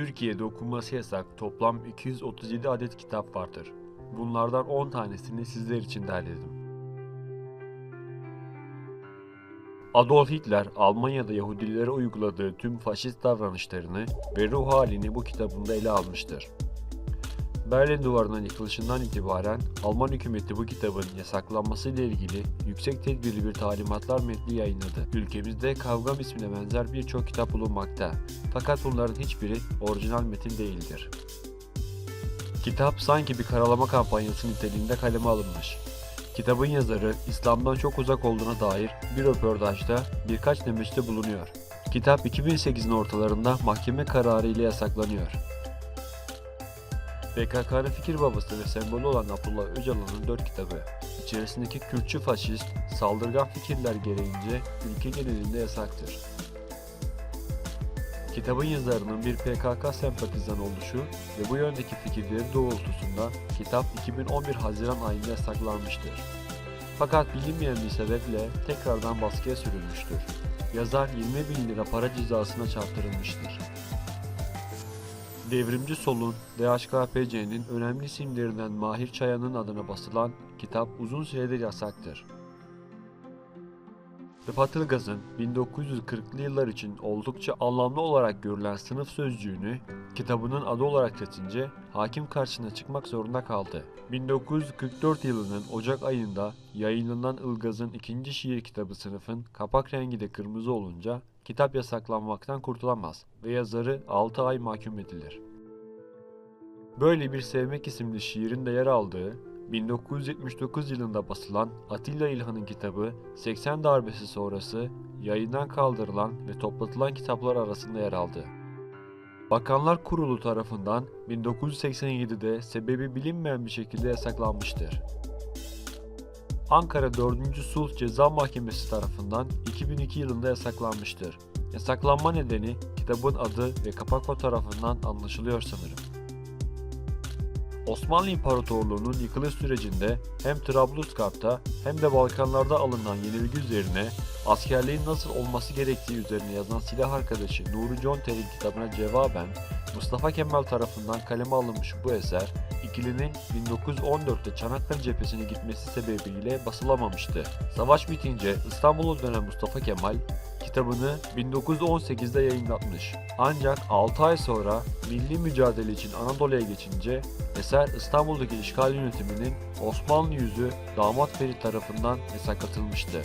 Türkiye'de okunması yasak toplam 237 adet kitap vardır. Bunlardan 10 tanesini sizler için derledim. Adolf Hitler, Almanya'da Yahudilere uyguladığı tüm faşist davranışlarını ve ruh halini bu kitabında ele almıştır. Berlin Duvarı'nın yıkılışından itibaren Alman hükümeti bu kitabın yasaklanması ile ilgili yüksek tedbirli bir talimatlar metni yayınladı. Ülkemizde Kavgam ismine benzer birçok kitap bulunmakta. Fakat bunların hiçbiri orijinal metin değildir. Kitap sanki bir karalama kampanyası niteliğinde kaleme alınmış. Kitabın yazarı İslam'dan çok uzak olduğuna dair bir röportajda birkaç demeçte bulunuyor. Kitap 2008'in ortalarında mahkeme kararı ile yasaklanıyor. PKK'nın fikir babası ve sembolü olan Abdullah Öcalan'ın dört kitabı, içerisindeki Kürtçü faşist, saldırgan fikirler gereğince ülke genelinde yasaktır. Kitabın yazarının bir PKK sempatizan oluşu ve bu yöndeki fikirleri doğrultusunda kitap 2011 Haziran ayında yasaklanmıştır. Fakat bilinmeyen bir sebeple tekrardan baskıya sürülmüştür. Yazar 20 bin lira para cezasına çarptırılmıştır. Devrimci Sol'un DHKPC'nin önemli isimlerinden Mahir Çayan'ın adına basılan kitap uzun süredir yasaktır. Rıfat Ilgaz'ın 1940'lı yıllar için oldukça anlamlı olarak görülen sınıf sözcüğünü kitabının adı olarak seçince hakim karşısına çıkmak zorunda kaldı. 1944 yılının Ocak ayında yayınlanan Ilgaz'ın ikinci şiir kitabı sınıfın kapak rengi de kırmızı olunca kitap yasaklanmaktan kurtulamaz ve yazarı 6 ay mahkum edilir. Böyle bir Sevmek isimli şiirin de yer aldığı 1979 yılında basılan Atilla İlhan'ın kitabı 80 darbesi sonrası yayından kaldırılan ve toplatılan kitaplar arasında yer aldı. Bakanlar Kurulu tarafından 1987'de sebebi bilinmeyen bir şekilde yasaklanmıştır. Ankara 4. Sulh Ceza Mahkemesi tarafından 2002 yılında yasaklanmıştır. Yasaklanma nedeni kitabın adı ve kapak fotoğrafından anlaşılıyor sanırım. Osmanlı İmparatorluğu'nun yıkılış sürecinde hem Trablusgarp'ta hem de Balkanlarda alınan yenilgi üzerine askerliğin nasıl olması gerektiği üzerine yazan silah arkadaşı Nuri Conter'in kitabına cevaben Mustafa Kemal tarafından kaleme alınmış bu eser ikilinin 1914'te Çanakkale cephesine gitmesi sebebiyle basılamamıştı. Savaş bitince İstanbul'a dönen Mustafa Kemal kitabını 1918'de yayınlatmış. Ancak 6 ay sonra milli mücadele için Anadolu'ya geçince eser İstanbul'daki işgal yönetiminin Osmanlı yüzü Damat Ferit tarafından yasaklatılmıştı.